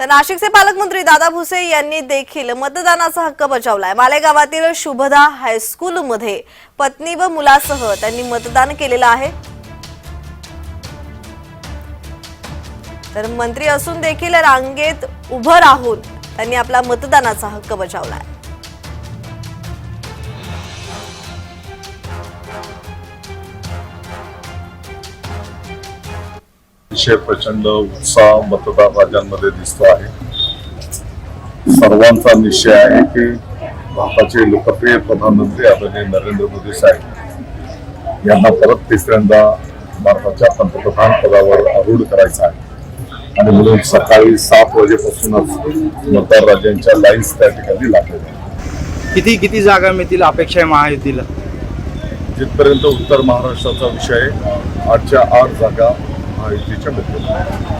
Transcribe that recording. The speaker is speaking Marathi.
तर नाशिकचे पालकमंत्री दादा भुसे यांनी देखील मतदानाचा हक्क बजावलाय. मालेगावातील शुभदा हायस्कूलमध्ये पत्नी व मुलासह त्यांनी मतदान केलेलं आहे. तर मंत्री असून देखील रांगेत उभं राहून त्यांनी आपला मतदानाचा हक्क बजावलाय. अतिशय प्रचंड उत्साह मतदार राजांमध्ये दिसतो आहे. सर्वांचा निश्चय आहे की भारताचे लोकप्रिय प्रधानमंत्री आदरणीय नरेंद्र मोदी साहेब यांना परत तिसऱ्यांदा भारताच्या पंतप्रधान पदावर आरूढ करायचं आहे. आणि म्हणून सकाळी सात वाजेपासूनच मतदार राजांच्या लाईन्स त्या ठिकाणी लागलेल्या. किती किती जागा मिळतील अपेक्षा आहे महायुतीला? जिथपर्यंत उत्तर महाराष्ट्राचा विषय आठच्या आठ जागा महायुतीच्या मिळतील